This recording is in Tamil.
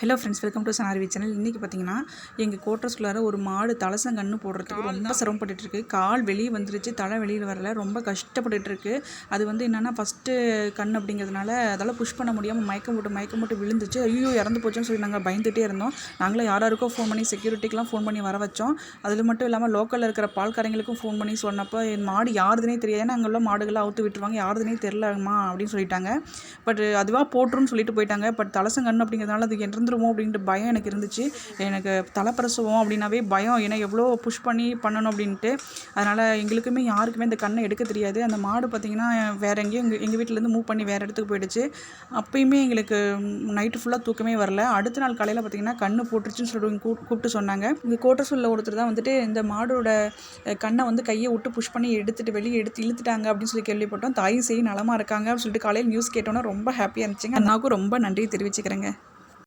Hello friends welcome to Sanarvi channel இன்றைக்கி பார்த்தீங்கன்னா எங்கள் கோட்டர்ஸ்குள்ளார ஒரு மாடு தலசங்கன்று போடுறதுக்கு ரொம்ப சிரமப்பட்டுட்டு இருக்கு கால் வெளியே வந்துருச்சு தலை வெளியில் வரல. ரொம்ப கஷ்டப்பட்டுட்டு இருக்கு அது வந்து என்னென்னா ஃபஸ்ட்டு கண் அப்படிங்கிறதுனால அதால் புஷ் பண்ண முடியாமல் மயக்கம் போட்டு மயக்கம் போட்டு விழுந்துச்சு. ஐயோ இறந்து போச்சுன்னு சொல்லி நாங்கள் பயந்துகிட்டே இருந்தோம். நாங்களும் யாராருக்கோ ஃபோன் பண்ணி செக்யூரிட்டிக்கெலாம் ஃபோன் பண்ணி வர வச்சோம். அதில் மட்டும் இல்லாமல் லோக்கலில் இருக்கிற பால்காரங்களுக்கும் ஃபோன் பண்ணி சொன்னப்போ என் மாடு யாருதுனே தெரியாது. ஏன்னா அங்கே உள்ள மாடுகளை அவுத்து விட்டுருவாங்க. யாருதுனே தெரிலமா அப்படின்னு சொல்லிட்டாங்க. பட் அதுவாக போட்டுருன்னு சொல்லிட்டு போயிட்டாங்க. பட் தலசங்கன்று அப்படிங்கிறதுனால அது வந்துருமோ அப்படின்ட்டு பயம் எனக்கு இருந்துச்சு. எனக்கு தலைப்பிரசவம் அப்படின்னாவே பயம். ஏன்னா எவ்வளோ புஷ் பண்ணி பண்ணணும் அப்படின்ட்டு. அதனால் எங்களுக்குமே யாருக்குமே இந்த கண்ணை எடுக்க தெரியாது. அந்த மாடு பார்த்திங்கன்னா வேறு எங்கேயும் எங்கள் எங்கள் வீட்டிலேருந்து மூவ் பண்ணி வேறு இடத்துக்கு போயிடுச்சு. அப்பயுமே எங்களுக்கு நைட்டு ஃபுல்லாக தூக்கமே வரல. அடுத்த நாள் காலையில் பார்த்திங்கன்னா கண்ணு போட்டுருச்சுன்னு சொல்லிட்டு கூ கூப்பிட்டு சொன்னாங்க. இங்கே கோட்டசூரில் ஒருத்தர் தான் வந்துட்டு இந்த மாடோட கண்ணை வந்து கையை விட்டு புஷ் பண்ணி எடுத்துகிட்டு வெளியே எடுத்து இழுத்துட்டாங்க அப்படின்னு சொல்லி கேள்விப்பட்டோம். தாயும் செய்ய நலமாக இருக்காங்க அப்படின்னு சொல்லிட்டு காலையில் நியூஸ் கேட்டோன்னா ரொம்ப ஹாப்பியாக இருந்துச்சுங்க. அண்ணாவுக்கும் ரொம்ப நன்றி தெரிவிச்சுக்கிறேங்க.